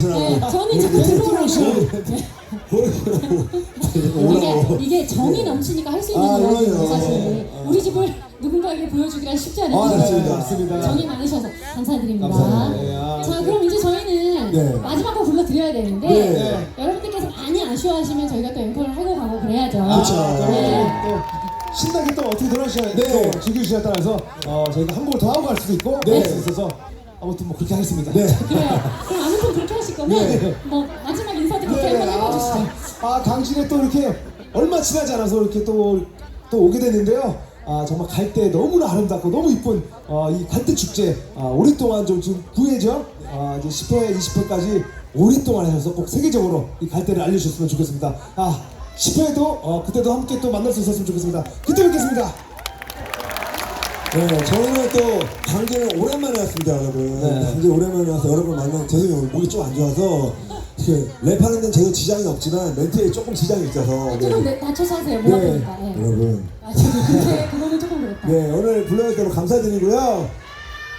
네, 저는 이제 공부를 이게, 이게 정이 넘치니까 할 수 있는 아, 이야기예요 그럼요. 사실 네. 우리 집을 누군가에게 보여주기란 쉽지 않은 아. 맞습니다. 맞습니다. 정이 많으셔서 감사드립니다 감사합니다. 아, 자 그럼 이제 저희는 네. 마지막 곡 불러드려야 되는데 네. 여러분들께서 많이 아쉬워하시면 저희가 또 앵콜을 하고 가고 그래야죠 그렇죠. 네. 또 신나게 또 어떻게 네. 또 즐겨주시냐에 따라서 어, 저희가 한 곡을 더 하고 갈 수도 있고 네. 네. 수 있어서 아무튼 뭐 그렇게 하겠습니다. 네. 그래요 그럼 아무튼 그렇게 하실 거면 네. 뭐 마지막 인사도 그렇게 네. 한번 해봐주시죠 아, 아 강진에 또 이렇게 얼마 지나지 않아서 이렇게 또, 또 오게 됐는데요. 아 정말 갈 때 너무나 아름답고 너무 이쁜 어, 이 갈대 축제 아, 오랫동안 좀 지금 9회죠. 아, 이제 10회, 20회까지 오랫동안 하셔서 꼭 세계적으로 이 갈대를 알려주셨으면 좋겠습니다. 아 10회도 어, 그때도 함께 또 만날 수 있었으면 좋겠습니다. 그때 뵙겠습니다. 네, 저희는 또 강제는 오랜만에 왔습니다, 여러분. 네. 강제 오랜만에 와서 여러분 만나면 죄송해요. 목이 좀 안 좋아서 그 랩하는 데는 전혀 지장이 없지만 멘트에 조금 지장이 있어서. 조금 네. 내- 낮춰서 하세요 목 네, 아프니까 네. 여러분. 아, 저기 근데 그거는 조금 그렇다 네, 오늘 불러주셔서 감사드리고요.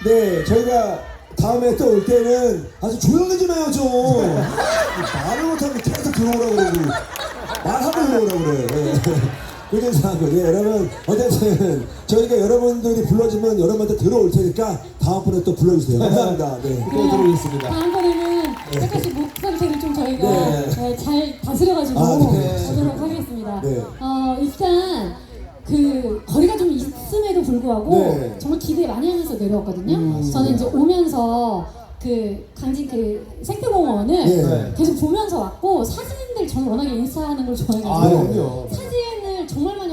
네, 저희가 다음에 또 올 때는 아주 조용히 좀 해요, 좀. 말을 못하면 계속 들어오라고 그러고. 말 한번 들어오라고 그래. 네. 상하고, 네, 여러분. 어쨌든, 저희가 여러분들이 불러주면 여러분한테 들어올 테니까 다음번에 또 불러주세요. 감사합니다. 네. 또 들어오겠습니다. 다음번에는 약간씩 목 상태를 좀 저희가 네. 네, 잘 다스려가지고 아, 네. 오도록 하겠습니다. 네. 어, 일단 그 거리가 좀 있음에도 불구하고 네. 정말 기대 많이 하면서 내려왔거든요. 음, 저는 이제 오면서 그 강진 그 생태공원을 네. 계속 보면서 왔고 사진들 저는 워낙에 인스타 하는 걸 좋아해가지고 아, 그럼요. 많이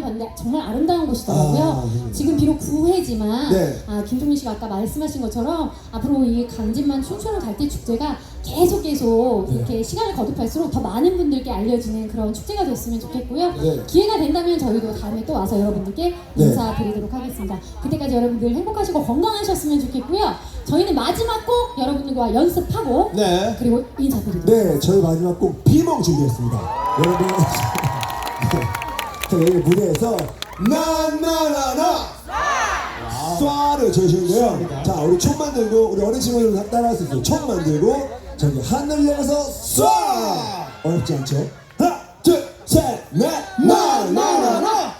봤는데 정말 아름다운 곳이더라고요. 아, 네. 지금 비록 9회지만 네. 아, 김종민 씨가 아까 말씀하신 것처럼 앞으로 이 강진만 춤추는 갈대 축제가 계속 계속 네. 이렇게 시간을 거듭할수록 더 많은 분들께 알려지는 그런 축제가 됐으면 좋겠고요. 네. 기회가 된다면 저희도 다음에 또 와서 여러분들께 네. 인사드리도록 하겠습니다. 그때까지 여러분들 행복하시고 건강하셨으면 좋겠고요. 저희는 마지막 곡 여러분들과 연습하고 네. 그리고 인사드리도록 네, 저희 마지막 곡 비몽 준비했습니다. 여러분, 네, 저희 무대에서 나나나나 쏴를 저희시는데요. 자, 우리 총 만들고 우리 어린 친구들 따라할 수 있어요. 총 만들고 저기 하늘 향해서 쏴. 어렵지 않죠? 하나, 둘, 셋, 넷, 나나나나.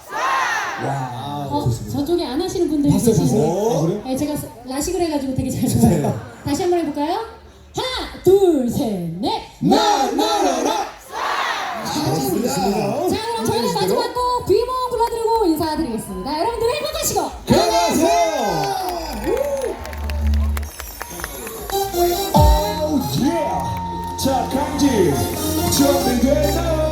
와, 어, 좋습니다. 저쪽에 안 하시는 분들이 봤어요, 계시는데 봤어요? 아, 그래요? 네, 제가 라식을 해가지고 되게 잘 좋아해요. 다시 한번 해볼까요? 하나, 둘, 셋, 넷. 나나나나. 자, 그럼 저희는 인사드리겠습니다. 여러분들 행복하시고 안녕하세요. 오 예! 자 강진 준비됐나요?